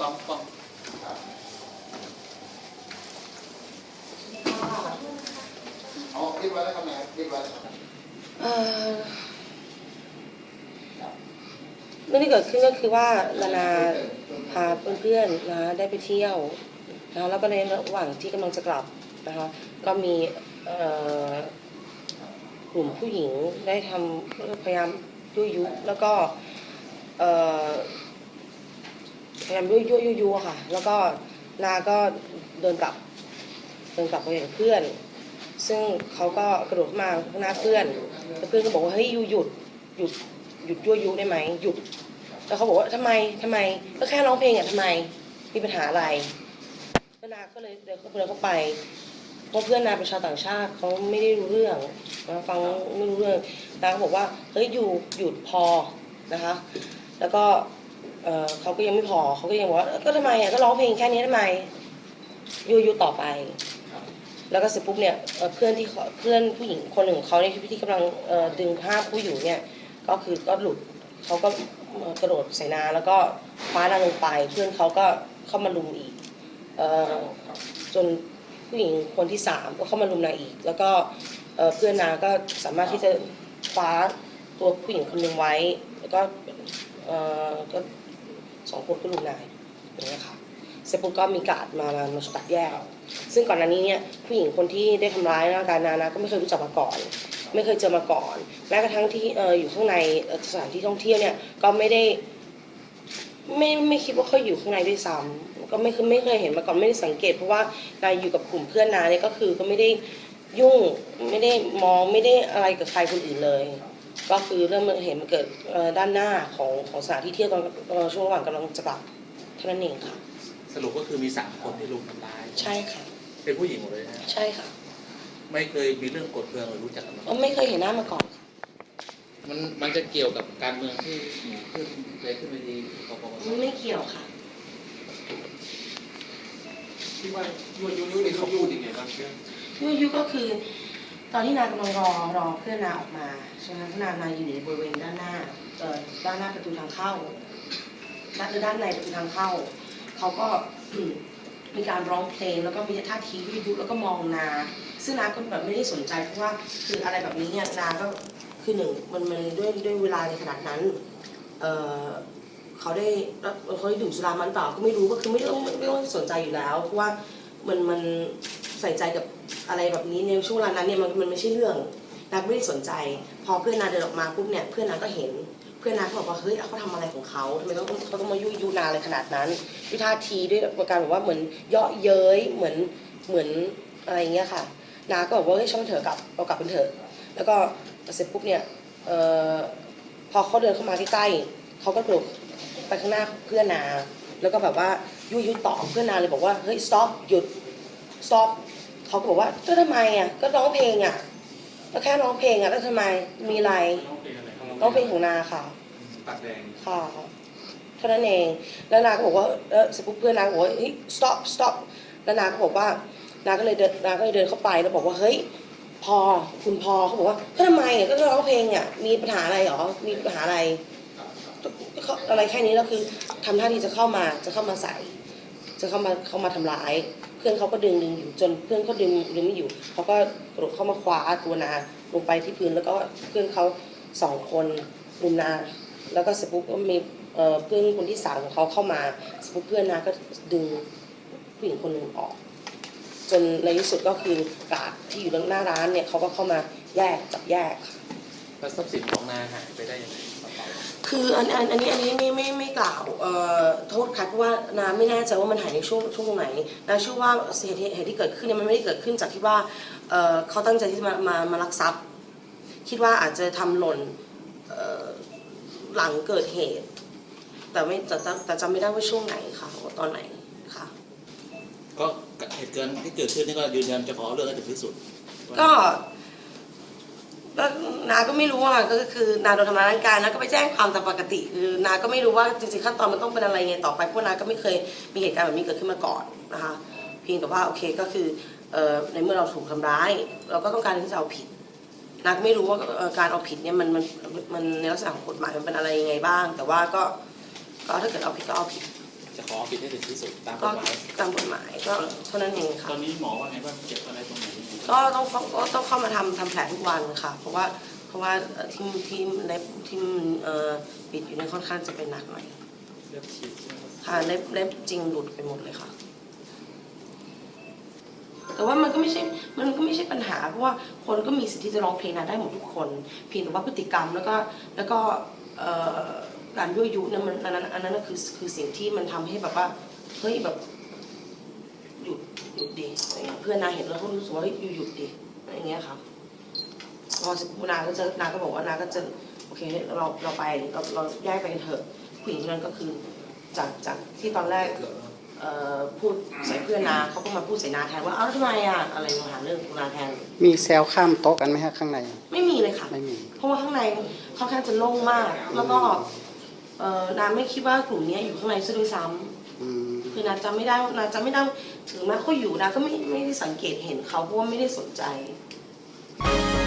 ต้งต้งเไม่ได้เอที่เกิดขึ้นก็คือว่าลานาพาเพื่อนๆนะได้ไปเที่ยวนะแล้วก็ในระหว่างที่กำลังจะกลับนะคะก็มีกลุ่มผู้หญิงได้ทำพยายามยั่วยุแล้วก็ พยายามยุยุยุยุอะค่ะ แล้วก็นาก็เดินกลับ เดินกลับไปกับเพื่อน ซึ่งเขาก็กระโดดเข้ามาข้างหน้าเพื่อนแล้วเพื่อนก็บอกว่าเฮ้ยยูหยุดหยุดหยุดยั่วยุได้ไหมหยุด แล้วเขาบอกว่าทำไมทำไม ก็แค่ร้องเพลงอะทำไมมีปัญหาอะไรนาก็เลยเดินเข้าเดินเข้าไปเพราะเพื่อนนาเป็นชาวต่างชาติเขาไม่ได้รู้เรื่องนะฟังไม่รู้เรื่องนาก็บอกว่าเฮ้ยอยู่หยุดพอนะคะ แล้วก็ เอ่อเขาก็ยังไม่พอเขาก็ยังบอกว่าก็ทำไมอะก็ร้องเพลงแค่นี้ทำไมยูยูต่อไป แล้วก็เสร็จปุ๊บเนี่ยเอ่อเพื่อนที่เขาเพื่อนผู้หญิงคนหนึ่งของเขาเนี่ยที่กำลังเอ่อดึงผ้าผู้อยู่เนี่ย ก็คือก็หลุดเขาก็เอ่อกระโดดใส่นาแล้วก็คว้านาลงไป เพื่อนเขาก็เข้ามาลุมอีกเอ่อจนผู้หญิงคนที่สามก็เข้ามาลุมนาอีก แล้วก็เอ่อเพื่อนนาก็สามารถที่จะคว้าตัวผู้หญิงคนหนึ่งไว้ แล้วก็เอ่อก็ สองคนก็ลุมนายอย่างเงี้ยค่ะเสร็จปุ๊บก็มีการดมามามาตัดแยกซึ่งก่อนหน้านี้เนี่ยผู้หญิงคนที่ได้ทำร้ายร่างกายนานาก็ไม่เคยรู้จักมาก่อน ไม่เคยเจอมาก่อนแม้กระทั่งที่อยู่ข้างในสถานที่ท่องเที่ยวเนี่ยก็ไม่ได้ไม่ไม่คิดว่าเขาอยู่ข้างในด้วยซ้ำก็ไม่เคยไม่เคยเห็นมาก่อนไม่ได้สังเกต เพราะว่านายอยู่กับกลุ่มเพื่อนนาเนี่ยก็คือก็ไม่ได้ยุ่งไม่ได้มองไม่ได้อะไรกับใครคนอื่นเลย ก็คือเริ่มเห็นมันเกิดเอ่อด้านหน้าของของสถานที่เที่ยวตอนเอ่อช่วงระหว่างกำลังจะกลับเท่านั้นเองค่ะ สรุปก็คือมีสามคนที่ลุมทำร้ายใช่ค่ะ เป็นผู้หญิงหมดเลยนะใช่ค่ะ ไม่เคยมีเรื่องกดเคืองหรือรู้จักกันมาก่ก็อนไม่เคยเห็นหน้ามาก่อนค่ะมันมันจะเกี่ยวกับการเมืองที่หนูขึ้นเคยขึ้นเวทีกปปสไม่เกี่ยวค่ะที่ว่ายูยูยูนี่เขาพูดยังไงบ้างเชื่อยุยุก็คือ ตอนที่นากำลังรอรอเพื่อนนาออกมาใช่ไหมพราะนานาอยู่ในบริเวณด้านหน้าเอ่อด้านหน้าประตูทางเข้าด้านด้านในประตูทางเข้าเขาก็มีการร้องเพลงแล้วก็มีท่าทียุยุแล้วก็มองนา ซึ่งนาก็แบบไม่ได้สนใจเพราะว่าคืออะไรแบบนี้เนี่ยนาก็คือหนึ่งมันมันด้วยด้วยเวลาในขนาดนั้นเอ่อเขาได้เขาได้ดื่มสุรามันเปล่าก็ไม่รู้ก็คือไม่ต้องไม่ต้องสนใจอยู่แล้วเพราะว่ามันมันใส่ใจกับ อะไรแบบนี้ในช่วงเวลานั้นเนี่ยมันมันไม่ใช่เรื่องนาก็ไม่ได้สนใจ พอเพื่อนนาเดินออกมาปุ๊บเนี่ยเพื่อนนาก็เห็น เพื่อนนาก็บอกว่าเฮ้ยเขาทำอะไรของเขาทำไมต้องเขาต้องมายุยุนาอะไรขนาดนั้นด้วยท่าทีด้วยประการแบบว่าเหมือนเยาะเย้ยเหมือนเหมือนอะไรอย่างเงี้ยค่ะ นาก็บอกว่าเฮ้ยช่างมันเถอะกลับเรากลับกันเถอะ แล้วก็เสร็จปุ๊บเนี่ยเอ่อพอเขาเดินเข้ามาใกล้ๆเขาก็กระโดดไปข้างหน้าเพื่อนนา แล้วก็แบบว่ายุยยุต่อเพื่อนนาเลยบอกว่าเฮ้ย stop หยุด stop เขาก็บอกว่าก็ทำไมอะก็ร้องเพลงอะก็แค่ร้องเพลงอะแล้วทำไมมีอะไรร้องเพลงของนาค่ะตัดแดงค่ะเท่านั้นเองแล้วนาก็บอกว่าเออเสร็จปุ๊บเพื่อนนาก็บอกว่าเฮ้ย stop stop แล้วนาก็บอกว่านาก็เลยเดินนาก็เลยเดินเข้าไปแล้วบอกว่าเฮ้ยพอคุณพอเขาบอกว่าก็ทำไมอะก็ร้องเพลงอะมีปัญหาอะไรหรอมีปัญหาอะไรก็อะไรแค่นี้แล้วคือทำท่าที่จะเข้ามาจะเข้ามาใส่ จะเข้ามาเข้ามาทำร้าย เพื่อนเขาก็ดึงดึงอยู่จนเพื่อนเขาดึงดึงไม่อยู่เขาก็กระโดดเข้ามาคว้าตัวนาลงไปที่พื้นแล้วก็เพื่อนเขาสองคนรุมนา แล้วก็สปุ๊บก็มีเพื่อนคนที่สามของเขาเข้ามาสปุ๊บเพื่อนนาก็ดึงผู้หญิงคนหนึ่งออก จนในที่สุดก็คือกาดที่อยู่หน้าร้านเนี่ยเขาก็เข้ามาแยกจับแยกค่ะแล้วทรัพย์สินของนาหายไปได้ยังไง คืออันอันอันนี้อันนี้ไม่ไม่ไม่กล่าวเอ่อโทษค่ะเพราะว่านาไม่แน่ใจว่ามันหายในช่วงช่วงตรงไหนนาเชื่อว่าเหตุเหตุที่เกิดขึ้นเนี่ยมันไม่ได้เกิดขึ้นจากที่ว่าเอ่อเขาตั้งใจที่จะมามามาลักทรัพย์ คิดว่าอาจจะทำหล่นเอ่อหลังเกิดเหตุ แต่ไม่แต่แต่แต่จำไม่ได้ว่าช่วงไหนค่ะว่าตอนไหนค่ะ ก็เหตุการณ์ที่เกิดขึ้นนี่ก็ยืนยันจะขอเรื่องให้ถึงที่สุด ก็ก็ นาก็ไม่รู้อะก็คือนาโดนทำร้ายร่างกายนาก็ไปแจ้งความตามปกติคือนาก็ไม่รู้ว่าจริงๆขั้นตอนมันต้องเป็นอะไรไงต่อไปเพราะนาก็ไม่เคยมีเหตุการณ์แบบนี้เกิดขึ้นมาก่อนนะคะเพียงแต่ว่าโอเคก็คือเอ่อในเมื่อเราถูกทำร้าย เราก็ต้องการที่จะเอาผิดนาก็ไม่รู้ว่าเอ่อการเอาผิดเนี่ยมันมันมันในลักษณะของกฎหมายมันเป็นอะไรยังไงบ้าง แต่ว่าก็ก็ถ้าเกิดเอาผิดก็เอาผิดจจะขอเอาผิดให้ถึงที่สุดตามกก็ฎหมายตามกฎหมายก็เท่านั้นเองค่ะตอนนี้หมอว่าไงบ้างเจ็บอะไรตรงไหนก็ต้องเข้าก็ต้องเข้ามาทำทำแผลทุกวันค่ะ เพราะว่า เพราะว่าเอ่อที่ที่เล็บที่มันเอ่อปิดอยู่เนี่ยค่อนข้างจะเป็นหนักหน่อยเลือดฉีดใช่ไหมครับค่ะเล็บเล็บจริงหลุดไปหมดเลยค่ะ แต่ว่ามันก็ไม่ใช่มันก็ไม่ใช่ปัญหา เพราะว่าคนก็มีสิทธิ์ที่จะร้องเพลงนะได้หมดทุกคนเพียงแต่ว่าพฤติกรรมแล้วก็แล้วก็เอ่อการยั่วยุเนี่ยมันอันนั้นอันนั้นน่ะคือคือสิ่งที่มันทำให้แบบว่าเฮ้ยแบบหยุดหยุดดิอะไรเงี้ยเพื่อนนาเห็นแล้วเขารู้สึกว่าเฮ้ยหยุดหยุดดิอะไรเงี้ยค่ะ พอนาก็จะนาก็บอกว่านาก็จะโอเคเราเราไปเราเราแยกไปกันเถอะผู้หญิงคนนั้นก็คือจากจากที่ตอนแรกเอ่อพูดใส่เพื่อนนาเขาก็มาพูดใส่นาแทนว่าเอ้าแล้วทำไมอะอะไรมาหาเรื่องนาแทน มีแซวข้ามโต๊ะกันไหมฮะข้างใน ไม่มีเลยค่ะไม่มีเพราะว่าข้างในค่อนข้างจะโล่งมาก แล้วก็เอ่อนาไม่คิดว่ากลุ่มเนี้ยอยู่ข้างในซะด้วยซ้อืมำคือนาจำไม่ได้นาจำไม่ได้ถึงแม้เขาอยู่นาก็ไม่ไม่ได้สังเกตเห็นเขาเพราะว่าไม่ได้สนใจอ